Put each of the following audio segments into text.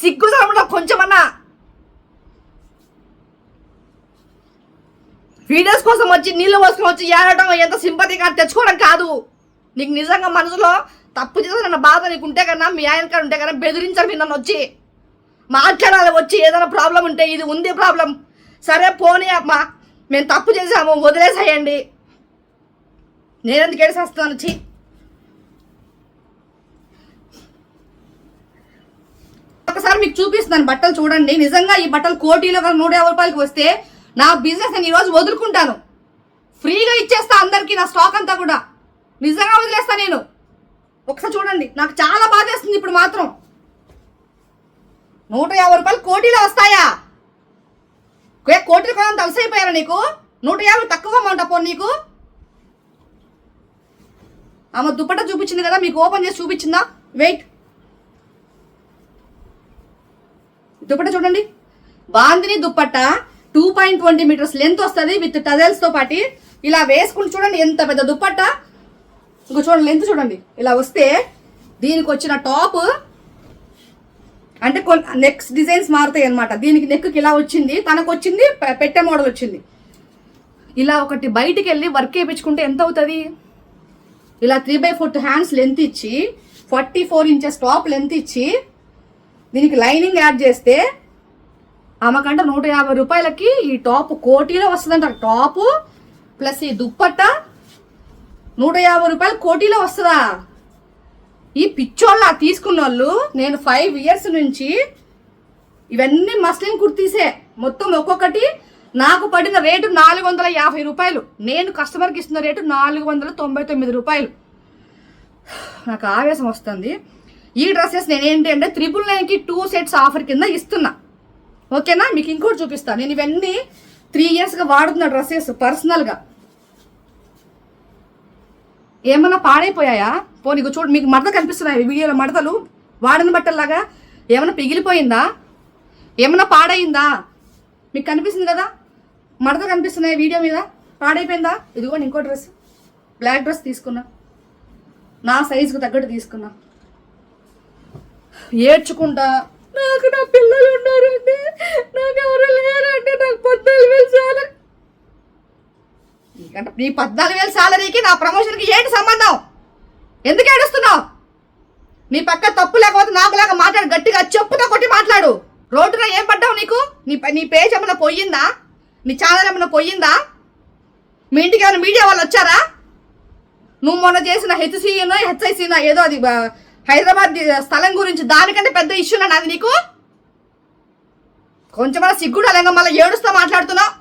సిగ్గు సరమలో కొంచెమన్నా. వీడియోస్ కోసం వచ్చి నీళ్ళు పోసుకొని వచ్చి ఏడటం ఎంత సింపతిగా తెచ్చుకోవడం కాదు. నీకు నిజంగా మనసులో తప్పు చేసిన బాధ నీకు ఉంటే కన్నా మీ ఆయన కాడ ఉంటే కన్నా బెదిరించాలి మీరు నన్ను వచ్చి. మాట్లాడాలి వచ్చి ఏదైనా ప్రాబ్లం ఉంటే ఇది ఉంది ప్రాబ్లం సరే పోనీ అమ్మా మేము తప్పు చేసాము వదిలేసేయండి. నేనెందుకు ఏడిసేస్తాను వచ్చి ఒకసారి మీకు చూపిస్తున్నాను బట్టలు చూడండి. నిజంగా ఈ బట్టలు కోటీలో నూట యాభై రూపాయలకి వస్తే నా బిజినెస్ నేను ఈరోజు వదులుకుంటాను. ఫ్రీగా ఇచ్చేస్తా అందరికీ నా స్టాక్ అంతా కూడా. నిజంగా వదిలేస్తా నేను. ఒకసారి చూడండి. నాకు చాలా బాధేస్తుంది ఇప్పుడు మాత్రం. నూట యాభై రూపాయలు కోటీలో వస్తాయా? కోటీలు కొనంత అలసైపోయారా నీకు? నూట యాభై తక్కువ అమౌంట్ పో నీకు? ఆమె దుప్పట చూపించింది కదా మీకు ఓపెన్ చేసి చూపించిందా? వెయిట్. దుప్పట చూడండి. Bandhani dupatta two point twenty metres length వస్తుంది విత్ టజల్స్తో పాటి ఇలా వేసుకుని చూడండి ఎంత పెద్ద దుప్పట్ట ఇంకో చూడండి లెంత్ చూడండి. ఇలా వస్తే దీనికి వచ్చిన టాప్ అంటే నెక్స్ట్ డిజైన్స్ మారుతాయి అనమాట దీనికి నెక్కి ఇలా వచ్చింది తనకు వచ్చింది పె- మోడల్ వచ్చింది. ఇలా ఒకటి బయటికి వెళ్ళి వర్క్ వేయించుకుంటే ఎంత అవుతుంది? ఇలా three by four hands length ఇచ్చి forty four inches top length ఇచ్చి దీనికి లైనింగ్ యాడ్ చేస్తే ఆమెకంట నూట యాభై రూపాయలకి ఈ టాప్ కోటీలో వస్తుందంట. టాపు ప్లస్ ఈ దుప్పట్ట నూట యాభై రూపాయలు కోటీలో వస్తుందా? ఈ పిచ్చోళ్ళ తీసుకున్న వాళ్ళు నేను ఫైవ్ ఇయర్స్ నుంచి ఇవన్నీ మస్లిన్ కుర్తీసే. మొత్తం ఒక్కొక్కటి నాకు పడిన రేటు నాలుగు వందల యాభై రూపాయలు. నేను కస్టమర్కి ఇస్తున్న రేటు నాలుగు వందల తొంభై తొమ్మిది రూపాయలు. నాకు ఆవేశం వస్తుంది. ఈ డ్రెస్సెస్ నేను ఏంటి అంటే త్రిపుల్ నైన్కి టూ సెట్స్ ఆఫర్ కింద ఇస్తున్నా. ఓకేనా? మీకు ఇంకోటి చూపిస్తాను నేను ఇవన్నీ త్రీ ఇయర్స్గా వాడుతున్న డ్రెస్సెస్ పర్సనల్గా. ఏమన్నా పాడైపోయాయా? పోనీ చూడు మీకు మడత కనిపిస్తున్నాయి వీడియోలో మడతలు. వాడిన బట్టల్లాగా ఏమైనా పిగిలిపోయిందా? ఏమన్నా పాడైందా? మీకు కనిపిస్తుంది కదా? మడత కనిపిస్తున్నాయి వీడియో మీద. పాడైపోయిందా? ఇదిగోండి ఇంకో డ్రెస్. బ్లాక్ డ్రెస్ తీసుకున్నా. నా సైజుకు తగ్గట్టు తీసుకున్నా. ఏడ్చుకుంటా నాకు నా పిల్లలు ఉన్నారండి నాకు ఎవరు లేరండి నాకు పద్నాలుగు వేలు సాలరీ నీకంటే నీ పద్నాలుగు వేలు సాలరీకి నా ప్రమోషన్కి ఏంటి సంబంధం? ఎందుకు ఏడుస్తున్నావు? నీ పక్క తప్పు లేకపోతే నాకు మాట్లాడు గట్టిగా చెప్పుతో కొట్టి మాట్లాడు. రోడ్డున ఏం పడ్డావు నీకు? నీ నీ పేజ్ ఏమైనా పోయిందా? నీ ఛానల్ ఏమైనా పోయిందా? మీ ఇంటికి ఏమైనా మీడియా వాళ్ళు వచ్చారా? నువ్వు మొన్న చేసిన హెచ్సినో హెచ్ఐసినో ఏదో అది హైదరాబాద్ స్థలం గురించి దానికంటే పెద్ద ఇష్యూనా నాది నీకు? కొంచెం సిగ్గుడు అలాగ మళ్ళీ ఏడుస్తా మాట్లాడుతున్నావు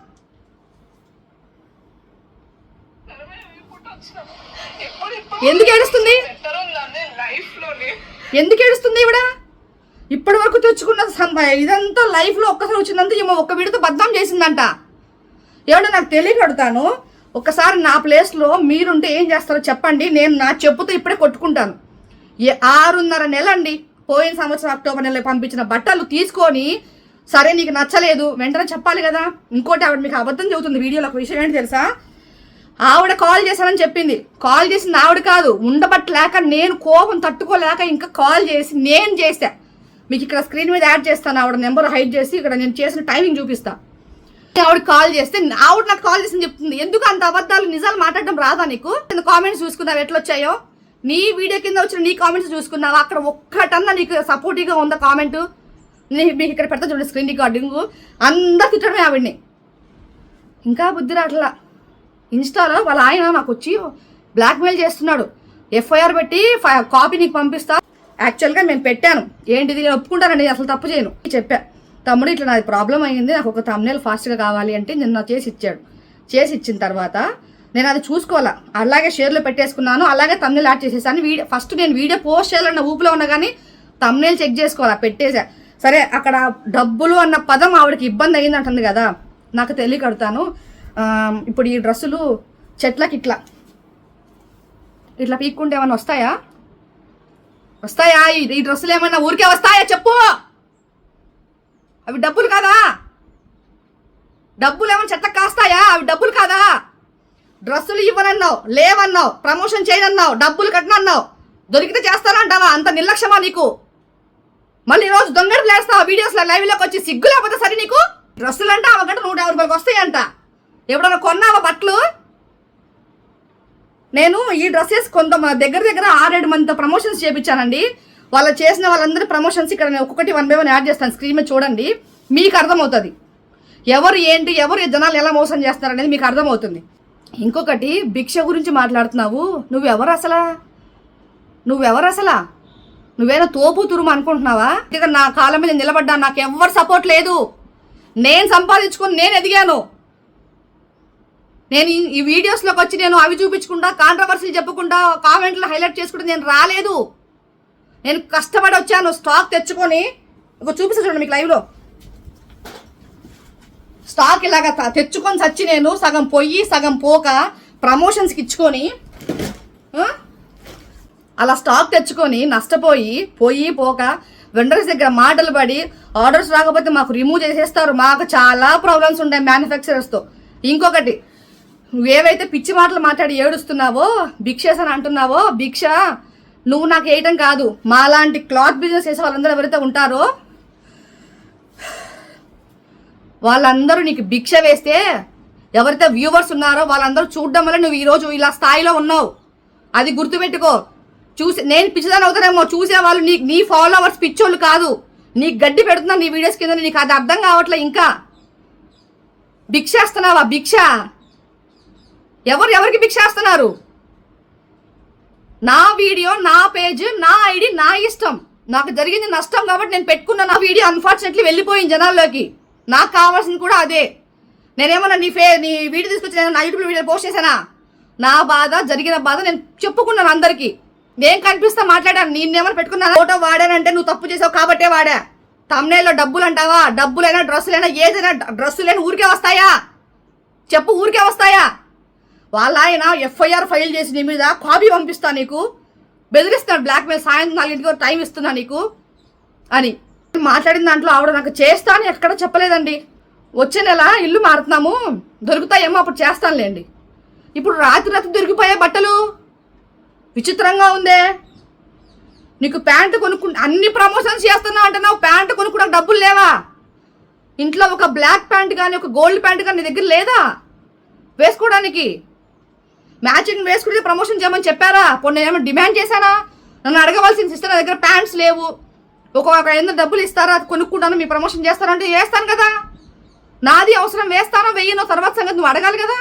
ఎందుకు ఏడుస్తుంది? ఎందుకు ఏడుస్తుంది ఇవిడ ఇప్పటి వరకు తెచ్చుకున్న ఇదంతా లైఫ్లో ఒక్కసారి వచ్చిందంతా ఈమె ఒక్క విడత బద్నాం చేసిందంట. ఎవడో నాకు తెలియకడతాను ఒకసారి ఒక్కసారి నా ప్లేస్లో మీరుంటే ఏం చేస్తారో చెప్పండి. నేను నా చెప్పుతో ఇప్పుడే కొట్టుకుంటాను. ఆరున్నర నెల అండి పోయిన సంవత్సరం అక్టోబర్ నెలలో పంపించిన బట్టలు తీసుకొని సరే నీకు నచ్చలేదు వెంటనే చెప్పాలి కదా. ఇంకోటి ఆవిడ మీకు అబద్ధం చెబుతుంది వీడియోలో ఒక విషయం ఏంటి తెలుసా? ఆవిడ కాల్ చేశానని చెప్పింది. కాల్ చేసింది ఆవిడ కాదు ఉండబట్టలేక నేను కోపం తట్టుకోలేక ఇంకా కాల్ చేసి నేను చేశా. మీకు ఇక్కడ స్క్రీన్ మీద యాడ్ చేస్తాను ఆవిడ నెంబర్ హైడ్ చేసి ఇక్కడ నేను చేసిన టైమింగ్ చూపిస్తా. ఆవిడ కాల్ చేస్తే ఆవిడ నాకు కాల్ చేసి చెప్తుంది. ఎందుకు అంత అబద్ధాలు నిజాలు మాట్లాడడం రాదా నీకు? కామెంట్స్ చూసుకున్నావు ఎట్లా వచ్చాయో నీ వీడియో కింద వచ్చిన నీ కామెంట్స్ చూసుకున్నావా? అక్కడ ఒక్కటన్నా నీకు సపోర్టివ్గా ఉందా కామెంట్ మీకు ఇక్కడ పెడతా చూడండి స్క్రీన్ రికార్డింగ్ అందరు తిట్టడమే ఆవిడ్ని. ఇంకా బుద్ధి రాట్లా. ఇన్స్టాలో వాళ్ళ ఆయన నాకు వచ్చి బ్లాక్మెయిల్ చేస్తున్నాడు. ఎఫ్ఐఆర్ పెట్టి కాపీ నీకు పంపిస్తా. యాక్చువల్గా మేము పెట్టాను. ఏంటిది? నేను ఒప్పుకుంటానండి అసలు తప్పు చేయను. చెప్పా. తమ్ముడు ఇట్లా నాది ప్రాబ్లం అయ్యింది. నాకు ఒక తమ్నేల్ ఫాస్ట్గా కావాలి అంటే నిన్న చేసి ఇచ్చాడు. చేసి ఇచ్చిన తర్వాత నేను అది చూసుకోవాలా? అలాగే షేర్లో పెట్టేసుకున్నాను అలాగే తమ్నేల్ యాడ్ చేసేసాను. వీడియో ఫస్ట్ నేను వీడియో పోస్ట్ చేయాలన్న ఊపిలో ఉన్నా కానీ తమ్నేల్ చెక్ చేసుకోవాలా? పెట్టేసా. సరే అక్కడ డబ్బులు అన్న పదం ఆవిడకి ఇబ్బంది అయింది అంటుంది కదా. నాకు తెలియకడతాను ఇప్పుడు ఈ డ్రెస్సులు చెట్లకి ఇట్లా ఇట్లా పీక్కుంటే ఏమైనా వస్తాయా? వస్తాయా? ఈ- ఈ డ్రెస్సులు ఏమైనా ఊరికే వస్తాయా? చెప్పు! అవి డబ్బులు కాదా? డబ్బులు ఏమైనా చెట్లకు కాస్తాయా? అవి డబ్బులు కాదా? డ్రెస్సులు ఇవ్వనన్నావు లేవన్నావు ప్రమోషన్ చేయనన్నావు డబ్బులు కట్టనన్నావు. దొరికితే చేస్తానంటావా అంత నిర్లక్ష్యమా నీకు? మళ్ళీ ఈరోజు దొంగడు ప్లేస్తా వీడియోస్ లైవ్లోకి వచ్చి సిగ్గు లేకపోతే సరే నీకు? డ్రెస్సులు అంటే ఆమె గంట నూట యాభై రూపాయలకి వస్తాయంట. ఎప్పుడన్నా కొన్నావా బట్టలు? నేను ఈ డ్రెస్సెస్ కొంత దగ్గర దగ్గర ఆరేడు మంది ప్రమోషన్స్ చేయించానండి వాళ్ళు చేసిన వాళ్ళందరి ప్రమోషన్స్ ఇక్కడ నేను ఒక్కొక్కటి వన్ బై వన్ యాడ్ చేస్తాను. స్క్రీన్ మీద చూడండి. మీకు అర్థమవుతుంది. ఎవరు ఏంటి ఎవరు ఈ జనాలు ఎలా మోసం చేస్తారనేది మీకు అర్థమవుతుంది. ఇంకొకటి భిక్ష గురించి మాట్లాడుతున్నావు. నువ్వెవరు అసలా నువ్వెవరు అసలా నువ్వేదో తోపు తురుము అనుకుంటున్నావా? ఇక నా కాలం మీద నిలబడ్డా నాకు ఎవ్వరు సపోర్ట్ లేదు. నేను సంపాదించుకొని నేను ఎదిగాను. నేను ఈ- వీడియోస్లోకి వచ్చి నేను అవి చూపించకుండా కాంట్రవర్సీలు చెప్పకుండా కామెంట్లు హైలైట్ చేసుకుంటే నేను రాలేదు. నేను కష్టపడి వచ్చాను స్టాక్ తెచ్చుకొని. ఒక చూపిస్తాను చూడండి మీకు లైవ్లో. స్టాక్ ఇలాగ తెచ్చుకొని చచ్చి నేను సగం పొయ్యి సగం పోక ప్రమోషన్స్కి ఇచ్చుకొని అలా స్టాక్ తెచ్చుకొని నష్టపోయి పోయి పోక వెండర్స్ దగ్గర మాటలు పడి ఆర్డర్స్ రాకపోతే మాకు రిమూవ్ చేసేస్తారు. మాకు చాలా ప్రాబ్లమ్స్ ఉంటాయి మ్యానుఫ్యాక్చరర్స్తో ఇంకొకటి నువ్వేవైతే పిచ్చి మాటలు మాట్లాడి ఏడుస్తున్నావో భిక్షేస్ అని అంటున్నావో భిక్ష నువ్వు నాకు వేయటం కాదు. మాలాంటి క్లాత్ బిజినెస్ చేసే వాళ్ళందరూ ఎవరైతే ఉంటారో వాళ్ళందరూ నీకు భిక్ష వేస్తే ఎవరైతే వ్యూవర్స్ ఉన్నారో వాళ్ళందరూ చూడడం వల్ల నువ్వు ఈరోజు ఇలా స్థాయిలో ఉన్నావు. అది గుర్తుపెట్టుకో. చూసి నేను పిచ్చిదాని అవుతానేమో. చూసే వాళ్ళు నీ నీ ఫాలోవర్స్ పిచ్చోళ్ళు కాదు. నీకు గడ్డి పెడుతున్నా నీ వీడియోస్ కింద నీకు అది అర్థం కావట్లే ఇంకా. భిక్ష వేస్తున్నావా? భిక్ష. ఎవరు ఎవరికి భిక్ష వేస్తున్నారు? నా వీడియో నా పేజ్ నా ఐడి నా ఇష్టం. నాకు జరిగింది నష్టం కాబట్టి నేను పెట్టుకున్న నా వీడియో అన్ఫార్చునేట్లీ వెళ్ళిపోయింది జనాల్లోకి. నాకు కావాల్సింది కూడా అదే. నేనేమన్నా నీ ఫే నీ వీడియో తీసుకొచ్చి నేను నా యూట్యూబ్ వీడియో పోస్ట్ చేశానా? నా బాధ జరిగిన బాధ నేను చెప్పుకున్నాను అందరికీ. నేను కనిపిస్తా మాట్లాడాను. నేనేమన్నా పెట్టుకున్నాను? ఫోటో వాడానంటే నువ్వు తప్పు చేసావు కాబట్టే వాడా. తమ్నేల్లో డబ్బులు అంటావా డబ్బులైనా డ్రెస్సులైనా ఏదైనా డ్రెస్సులైనా ఊరికే వస్తాయా? చెప్పు ఊరికే వస్తాయా? వాళ్ళ ఆయన ఎఫ్ఐఆర్ ఫైల్ చేసి నీ మీద కాపీ పంపిస్తా నీకు. బెదిరిస్తాను బ్లాక్మెయిల్. సాయంత్రం నాలుగింటికి టైం ఇస్తున్నా నీకు అని. మాట్లాడిన దాంట్లో ఆవిడ నాకు చేస్తా అని ఎక్కడ చెప్పలేదండి. వచ్చే నెల ఇల్లు మారుతున్నాము దొరుకుతాయేమో అప్పుడు చేస్తానులేండి. ఇప్పుడు రాత్రి రాత్రి దొరికిపోయే బట్టలు విచిత్రంగా ఉందే. నీకు ప్యాంటు కొనుక్కు అన్ని ప్రమోషన్స్ చేస్తున్నా అంటున్నావు ప్యాంటు కొనుక్కోవడానికి డబ్బులు లేవా? ఇంట్లో ఒక బ్లాక్ ప్యాంట్ కానీ ఒక గోల్డ్ ప్యాంట్ కానీ నీ దగ్గర లేదా? వేసుకోవడానికి. మ్యాచింగ్ వేసుకుంటే ప్రమోషన్ చేయమని చెప్పారా? పొన్న ఏమైనా డిమాండ్ చేశానా? నన్ను అడగవలసిన సిస్టర్ నా దగ్గర ప్యాంట్స్ లేవు. ఒక ఒక ఐదు డబ్బులు ఇస్తారా అది కొనుక్కుంటాను మీ ప్రమోషన్ చేస్తారంటే వేస్తాను కదా. నాది అవసరం వేస్తానో వెయ్యనో తర్వాత సంగతి నువ్వు అడగాలి కదా.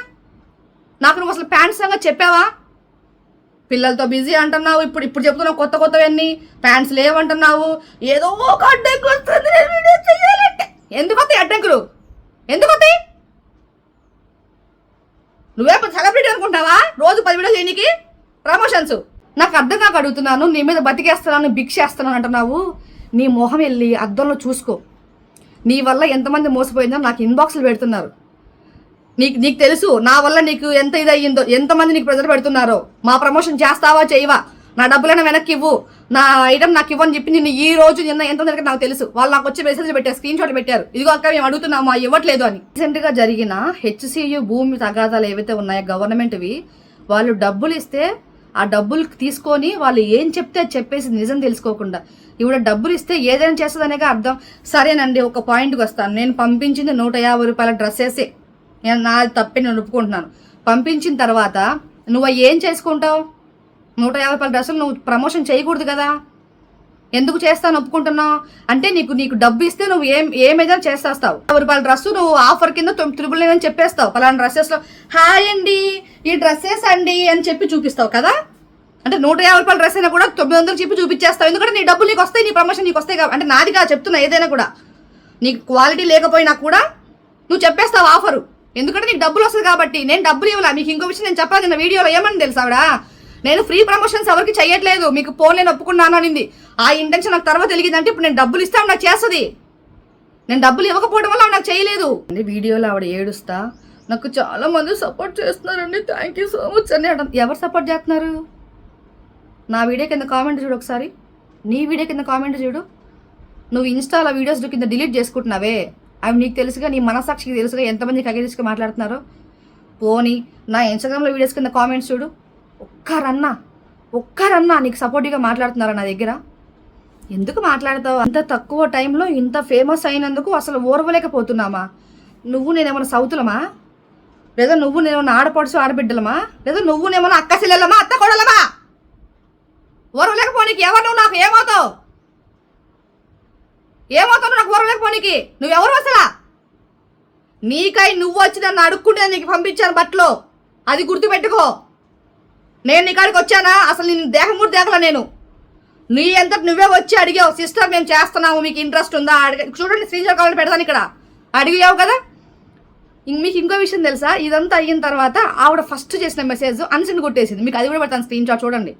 నాకు నువ్వు అసలు ప్యాంట్స్ సంగతి చెప్పావా? పిల్లలతో బిజీ అంటున్నావు ఇప్పుడు ఇప్పుడు చెప్తున్నావు కొత్త కొత్తవన్నీ. ప్యాంట్స్ లేవంటున్నావు. ఏదో ఒక అడ్డంకి వస్తుంది చెయ్యాలంటే. ఎందుకు వస్తాయి అడ్డంకులు? ఎందుకు వస్తాయి నువ్వే సెలబ్రిటీ అనుకుంటావా? రోజు పది వీడియోలు చేయనీకి? ప్రమోషన్స్ నాకు అర్థం కాక అడుగుతున్నాను నీ మీద బతికేస్తున్నాను భిక్షేస్తున్నాను అంటున్నావు. నీ మొహం వెళ్ళి అద్దంలో చూసుకో. నీ వల్ల ఎంతమంది మోసపోయిందో నాకు ఇన్బాక్స్లు పెడుతున్నారు. నీకు నీకు తెలుసు నా వల్ల నీకు ఎంత ఇది ఎంతమంది నీకు ప్రెజర్ పెడుతున్నారో. మా ప్రమోషన్ చేస్తావా చేయవా? నా డబ్బులైనా వెనక్కి ఇవ్వు. నా ఐటమ్ నాకు ఇవ్వని చెప్పి నిన్ను ఈ రోజు నిన్న ఎంత దగ్గర నాకు తెలుసు. వాళ్ళు నాకు వచ్చి మెసేజ్ పెట్టారు స్క్రీన్ షాట్ పెట్టారు. ఇదిగో అక్క మేము అడుగుతున్నాము అవి ఇవ్వట్లేదు అని. రీసెంట్గా జరిగిన హెచ్సియు భూమి తగాదాలు ఏవైతే ఉన్నాయో గవర్నమెంట్వి వాళ్ళు డబ్బులు ఇస్తే ఆ డబ్బులు తీసుకొని వాళ్ళు ఏం చెప్తే అది చెప్పేసి నిజం తెలుసుకోకుండా ఇవిడ డబ్బులు ఇస్తే ఏదైనా చేస్తుందనేగా అర్థం. సరేనండి ఒక పాయింట్కి వస్తాను. నేను పంపించింది నూట యాభై రూపాయల డ్రెస్సేసే నేను నా తప్పే నేను ఒప్పుకుంటున్నాను. పంపించిన తర్వాత నువ్వు ఏం చేసుకుంటావు? నూట యాభై రూపాయల డ్రెస్సులు నువ్వు ప్రమోషన్ చేయకూడదు కదా? ఎందుకు చేస్తాను ఒప్పుకుంటున్నావు అంటే నీకు నీకు డబ్బు ఇస్తే నువ్వు ఏం ఏమైనా చేసేస్తావు? రూపాయల డ్రెస్సు నువ్వు ఆఫర్ కింద త్రిబుల్ అని చెప్పేస్తావు. పలానా డ్రెస్సెస్లో హాయ్ అండి ఈ డ్రెస్సెస్ అండి అని చెప్పి చూపిస్తావు కదా? అంటే నూట యాభై రూపాయల డ్రెస్ అయినా కూడా తొమ్మిది వందలు చెప్పి చూపించేస్తావు. ఎందుకంటే నీ డబ్బులు నీకు వస్తాయి నీ ప్రమోషన్ నీకు వస్తాయి కాబట్టి అంటే నాదిగా చెప్తున్నా ఏదైనా కూడా. నీకు క్వాలిటీ లేకపోయినా కూడా నువ్వు చెప్పేస్తావు ఆఫరు. ఎందుకంటే నీకు డబ్బులు వస్తుంది కాబట్టి నేను డబ్బులు ఇవ్వలే. మీకు ఇంకో విషయం నేను చెప్పాలి నిన్న వీడియోలో ఏమని తెలుసు ఆవిడ? నేను ఫ్రీ ప్రమోషన్స్ ఎవరికి చేయట్లేదు మీకు ఫోన్ నేను ఒప్పుకున్నాను అనింది. ఆ ఇంటెన్షన్ నాకు తర్వాత తెలియదంటే ఇప్పుడు నేను డబ్బులు ఇస్తే నాకు చేస్తుంది. నేను డబ్బులు ఇవ్వకపోవడం వల్ల ఆవిడ నాకు చేయలేదు. వీడియోలో ఆవిడ ఏడుస్తా. నాకు చాలా మంది సపోర్ట్ చేస్తున్నారండి. థ్యాంక్ యూ సో మచ్ అని ఎవరు సపోర్ట్ చేస్తున్నారు? నా వీడియో కింద కామెంట్ చూడు ఒకసారి. నీ వీడియో కింద కామెంట్ చూడు. నువ్వు ఇన్స్టాలో వీడియోస్ కింద డిలీట్ చేసుకుంటున్నావే. అవి నీకు తెలుసుగా నీ మనసాక్షికి తెలుసుగా ఎంతమంది కగేసుకు మాట్లాడుతున్నారో. పోనీ నా ఇన్స్టాగ్రామ్లో వీడియోస్ కింద కామెంట్స్ చూడు. ఒక్కరన్నా ఒక్కరన్నా నీకు సపోర్టివ్గా మాట్లాడుతున్నారా నా దగ్గర? ఎందుకు మాట్లాడతావు? అంత తక్కువ టైంలో ఇంత ఫేమస్ అయినందుకు అసలు ఓర్వలేకపోతున్నామా? నువ్వు నేనేమన్నా సౌతులమా? లేదా నువ్వు నేనేమైనా ఆడపడుచు ఆడబిడ్డలమా? లేదా నువ్వు నేమైనా అక్క చెల్లెలమా అత్త కొడలమా ఓర్వలేకపోనీకి ఎవరు నువ్వు నాకు ఏమవుతావు? ఏమవుతావు నాకు నాకు ఓర్వలేకపోనీకి నువ్వెవరు అసలా? నీకై నువ్వు వచ్చి నన్ను అడుక్కుంటే నీకు పంపించాను బట్టలు. అది గుర్తుపెట్టుకో. నేను నీ కాడికి వచ్చానా? అసలు నేను దేహం కూడా దేకలా నేను. నీ ఎంత నువ్వే వచ్చి అడిగావు సిస్టర్ మేము చేస్తున్నాము మీకు ఇంట్రెస్ట్ ఉందా? అడిగ చూడండి శ్రీజర్ కావాలని పెడతాను ఇక్కడ. అడిగావు కదా? ఇంక మీకు ఇంకో విషయం తెలుసా? ఇదంతా అయిన తర్వాత ఆవిడ ఫస్ట్ చేసిన మెసేజ్ అన్సెండ్ కొట్టేసింది. మీకు అది కూడా పెడతాను స్క్రీన్ షాట్ చూడండి.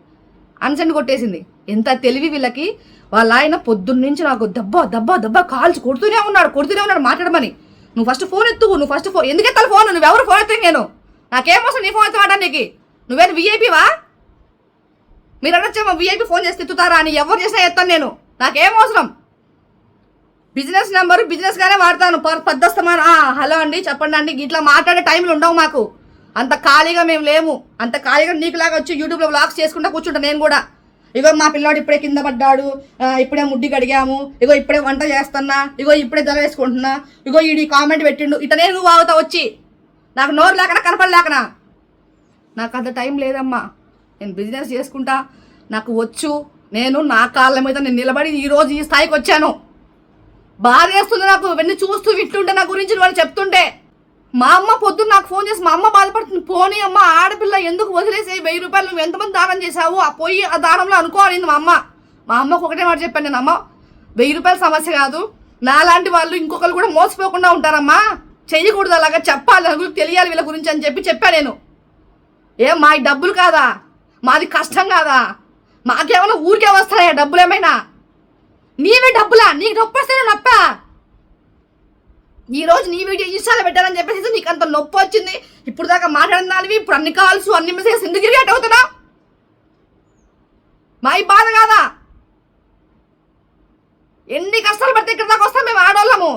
అన్సెండ్ కొట్టేసింది. ఎంత తెలివి వీళ్ళకి. వాళ్ళ ఆయన పొద్దున్నుంచి నాకు దెబ్బ దెబ్బ దెబ్బ కాల్చి కొడుతూనే ఉన్నాడు కొడుతూనే ఉన్నాడు మాట్లాడమని. నువ్వు ఫస్ట్ ఫోన్ ఎత్తువు నువ్వు ఫస్ట్ ఫోన్ ఎందుకు ఎత్తాలి ఫోన్ నువ్వెవరు ఫోన్ ఎత్తాను నేను నాకేమోసం నీ ఫోన్ ఎత్తు ఆడ నీకు నువ్వేది వీఐపీవా మీరు అనొచ్చేమో విఐపి ఫోన్ చేసి తిట్టుతారా అని ఎవరు చేసినా ఎత్తాను నేను. నాకేం అవసరం? బిజినెస్ నెంబర్ బిజినెస్ గానే వాడతాను. ప- హలో అండి చెప్పండి అండి. ఇట్లా మాట్లాడే టైంలు ఉండవు మాకు. అంత ఖాళీగా మేము లేము. అంత ఖాళీగా నీకులాగా వచ్చి యూట్యూబ్లో బ్లాగ్స్ చేసుకుంటా కూర్చుంటా నేను కూడా. ఇగో మా పిల్లాడు ఇప్పుడే కింద పడ్డాడు. ఇప్పుడే ముడ్డి కడిగాము. ఇగో ఇప్పుడే వంట చేస్తున్నా. ఇగో ఇప్పుడే జల వేసుకుంటున్నా. ఇగో ఈ కామెంట్ పెట్టిండు. ఇట నువ్వు అవుతా వచ్చి. నాకు నోరు లేకనా కనపడలేకనా? నాకు అంత టైం లేదమ్మా. నేను బిజినెస్ చేసుకుంటా నాకు వచ్చు నేను నా కాళ్ళ మీద నేను నిలబడి ఈరోజు ఈ స్థాయికి వచ్చాను. బాధేస్తుంది నాకు ఇవన్నీ చూస్తూ వింటుంటే నా గురించి వాళ్ళు చెప్తుంటే. మా అమ్మ పొద్దున్న నాకు ఫోన్ చేసి మా అమ్మ బాధపడుతుంది పోనీ అమ్మ ఆడపిల్ల ఎందుకు వదిలేసి వెయ్యి రూపాయలు నువ్వు ఎంతమంది దానం చేసావు ఆ పోయి ఆ దానంలో అనుకోవాలింది మా అమ్మ. మా అమ్మకు ఒకటే మాట చెప్పాను నేను అమ్మ వెయ్యి రూపాయల సమస్య కాదు. నాలాంటి వాళ్ళు ఇంకొకరు కూడా మోసపోకుండా ఉంటారమ్మా. చెయ్యకూడదు అలాగా చెప్పాలి నలుగురికి తెలియాలి వీళ్ళ గురించి అని చెప్పి చెప్పా నేను. ఏం మా డబ్బులు కాదా? మాది కష్టం కాదా? మాకేమైనా ఊరికే వస్తాయా డబ్బులు ఏమైనా? నీవే డబ్బులా? నీకు నొప్పి వస్తే నొప్పా? ఈరోజు రోజు నీ వీడియో ఇన్స్టాలో పెట్టాలని చెప్పేసి నీకు అంత నొప్పి వచ్చింది. ఇప్పుడు దాకా మాట్లాడిన దానివి ఇప్పుడు అన్ని కాల్స్ అన్ని మెసేజ్ ఎందుకు రియాక్ట్ అవుతున్నా మా ఈ బాధ కాదా? ఎన్ని కష్టాలు పడితే ఇక్కడ దాకా వస్తాం మేము ఆడవాళ్ళము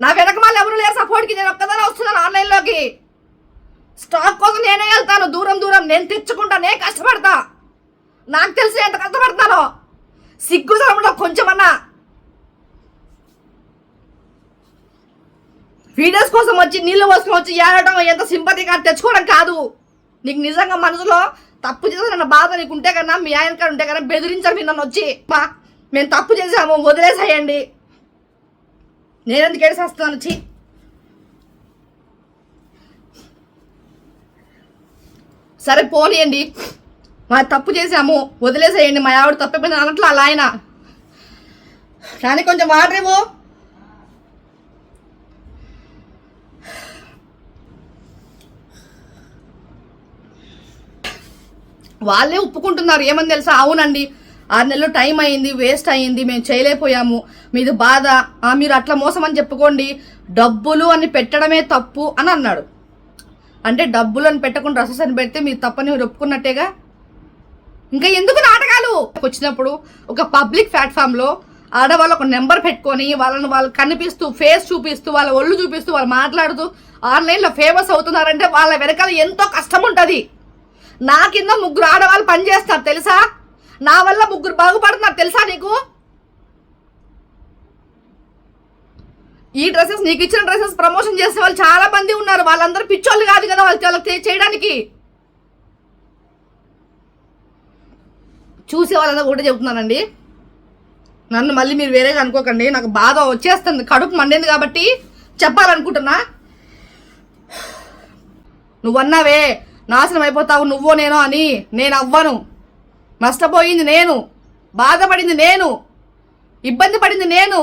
నా వెనక మళ్ళీ ఎవరు లేరు సపోర్ట్కి నేను ఒక్కదానే వస్తున్నాను ఆన్లైన్లోకి. స్టాక్ కోసం నేనే వెళ్తాను. దూరం దూరం. నేను తెచ్చుకుంటా నేను కష్టపడతా. నాకు తెలిసి ఎంత కష్టపడతానో? సిగ్గు కొంచెం కొంచెమన్నా. వీడియోస్ కోసం వచ్చి నీళ్ళు కోసం వచ్చి ఏడటం ఎంత సింపతిగా తెచ్చుకోవడం కాదు. నీకు నిజంగా మనసులో తప్పు చేసిన బాధ నీకు ఉంటే కన్నా మీ ఆయన కాడ ఉంటే కన్నా బెదిరించారు మీరు నన్ను వచ్చి. మా మేము తప్పు చేసాము వదిలేసేయండి. నేనెందుకు ఏడిసేస్తున్నాను? వచ్చి సరే పోనీయండి. మా తప్పు చేసాము వదిలేసేయండి మా ఆవిడ తప్పిపోయింది అన్నట్లు అలా ఆయన. కానీ కొంచెం వాటర్ వాళ్ళే ఒప్పుకుంటున్నారు ఏమని తెలుసా? అవునండి. ఆరు నెలలు టైం అయింది వేస్ట్ అయింది మేము చేయలేకపోయాము. మీది బాధ మీరు అట్లా మోసం అని చెప్పుకోండి. డబ్బులు అని పెట్టడమే తప్పు అని అన్నాడు. అంటే డబ్బులను పెట్టకుండా డ్రెస్సెస్ అని పెడితే మీరు తప్పని మీరు ఒప్పుకున్నట్టేగా? ఇంకా ఎందుకు నాటకాలు? వచ్చినప్పుడు ఒక పబ్లిక్ ప్లాట్ఫామ్లో ఆడవాళ్ళు ఒక నెంబర్ పెట్టుకొని వాళ్ళని వాళ్ళు కనిపిస్తూ ఫేస్ చూపిస్తూ వాళ్ళ ఒళ్ళు చూపిస్తూ వాళ్ళు మాట్లాడుతూ ఆన్లైన్లో ఫేమస్ అవుతున్నారంటే వాళ్ళ వెనకాల ఎంతో కష్టం ఉంటుంది. నా కింద ముగ్గురు ఆడవాళ్ళు పనిచేస్తారు తెలుసా? నా వల్ల ముగ్గురు బాగుపడుతున్నారు తెలుసా నీకు? ఈ డ్రెస్సెస్ నీకు ఇచ్చిన డ్రెస్సెస్ ప్రమోషన్ చేసే వాళ్ళు చాలా మంది ఉన్నారు. వాళ్ళందరూ పిచ్చోళ్ళు కాదు కదా వాళ్ళకి వాళ్ళకి చేయడానికి. చూసే వాళ్ళందరూ కూడా చెబుతున్నానండి. నన్ను మళ్ళీ మీరు వేరేగా అనుకోకండి. నాకు బాధ వచ్చేస్తుంది. కడుపు మండింది కాబట్టి చెప్పాలనుకుంటున్నా. నువ్వన్నావే నాశనం అయిపోతావు నువ్వో నేనో అని నేను అవ్వను. నష్టపోయింది నేను బాధపడింది నేను ఇబ్బంది పడింది నేను.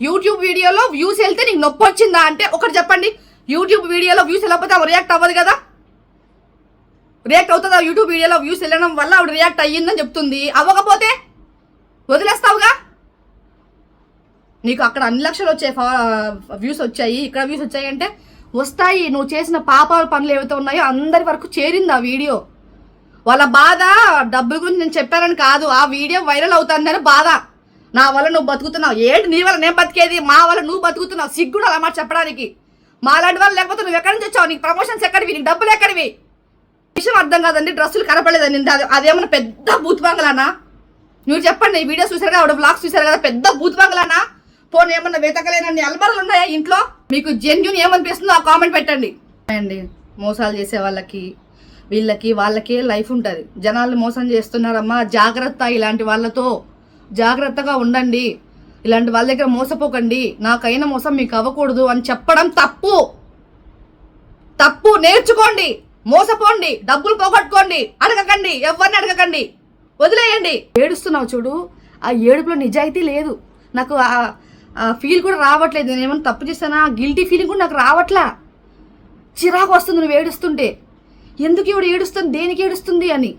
యూట్యూబ్ వీడియోలో వ్యూస్ వెళ్తే నీకు నొప్పి వచ్చిందా అంటే ఒకటి చెప్పండి. యూట్యూబ్ వీడియోలో వ్యూస్ వెళ్ళకపోతే ఆవిడ రియాక్ట్ అవ్వదు కదా? రియాక్ట్ అవుతుందా? యూట్యూబ్ వీడియోలో వ్యూస్ వెళ్ళడం వల్ల ఆవిడ రియాక్ట్ అయ్యిందని చెప్తుంది. అవ్వకపోతే వదిలేస్తావుగా? నీకు అక్కడ అన్ని లక్షలు వచ్చాయి వ్యూస్ వచ్చాయి. ఇక్కడ వ్యూస్ వచ్చాయి అంటే వస్తాయి. నువ్వు చేసిన పాపాల పనులు ఏవైతే ఉన్నాయో అందరి వరకు చేరింది ఆ వీడియో. వాళ్ళ బాధ డబ్బు గురించి నేను చెప్పానని కాదు. ఆ వీడియో వైరల్ అవుతుందని బాధ. నా వల్ల నువ్వు బతుకుతున్నావు. ఏంటి నీ వల్ల నేను బతికేది? మా వల్ల నువ్వు బతుకుతున్నావు. సిగ్గుడు అలా మాట చెప్పడానికి. మా లాంటి వాళ్ళు లేకపోతే నువ్వు ఎక్కడి నుంచి వచ్చావు? నీకు ప్రమోషన్స్ ఎక్కడివి? నీకు డబ్బులు ఎక్కడివి? విషయం అర్థం కాదండి. డ్రెస్సులు కనపడలేదండి. అది అదేమన్నా పెద్ద బూత్ బంగ్లానా? నువ్వు చెప్పండి. ఈ వీడియో చూసారు కదా? ఆవిడ బ్లాగ్స్ చూసారు కదా? పెద్ద బూత్ బంగ్లానా? ఫోన్ ఏమన్నా వెతకలేనండి. అల్బరాలు ఉన్నాయా ఇంట్లో? మీకు జెన్యున్ ఏమనిపిస్తుందో ఆ కామెంట్ పెట్టండి. అండి మోసాలు చేసే వాళ్ళకి వీళ్ళకి వాళ్ళకే లైఫ్ ఉంటుంది. జనాలు మోసం చేస్తున్నారమ్మా. జాగ్రత్త ఇలాంటి వాళ్ళతో. జాగ్రత్తగా ఉండండి. ఇలాంటి వాళ్ళ దగ్గర మోసపోకండి. నాకైన మోసం మీకు అవ్వకూడదు అని చెప్పడం తప్పు. తప్పు నేర్చుకోండి. మోసపోండి. డబ్బులు పోగొట్టుకోండి. అడగకండి. ఎవరిని అడగకండి. వదిలేయండి. ఏడుస్తున్నావు చూడు. ఆ ఏడుపులో నిజాయితీ లేదు. నాకు ఆ- ఫీల్ కూడా రావట్లేదు. నేను ఏమైనా తప్పు చేస్తానా గిల్టీ ఫీలింగ్ కూడా నాకు రావట్లా. చిరాకు వస్తుంది నువ్వు ఏడుస్తుంటే. ఎందుకు ఇవిడు ఏడుస్తుంది? దేనికి ఏడుస్తుంది అని.